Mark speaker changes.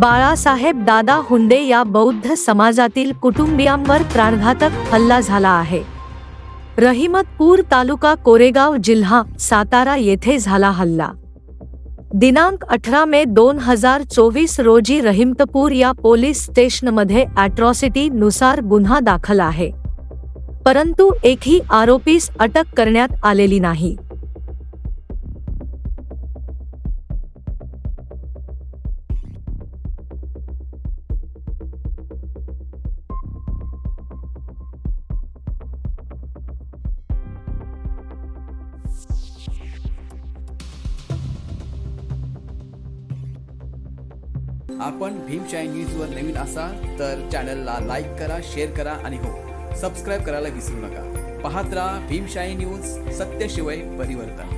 Speaker 1: बाळासाहेब दादा हुंडे या बौद्ध समाजातील कुटुंबियांवर प्राणघातक हल्ला झाला आहे. रहिमतपूर तालुका कोरेगाव जिल्हा सातारा येथे झाला हल्ला. दिनांक अठरा मे दोन हजार चोवीस रोजी रहिमतपूर या पोलीस स्टेशनमध्ये अॅट्रॉसिटी नुसार गुन्हा दाखल आहे. परंतु एकही आरोपीस अटक करण्यात आलेली नाही.
Speaker 2: आपण भीमशाही न्यूजवर नवीन असाल तर चॅनलला लाईक करा शेअर करा आणि हो सबस्क्राईब करायला विसरू नका. पाहत राहा भीमशाही न्यूज सत्यशिवाय परिवर्तन.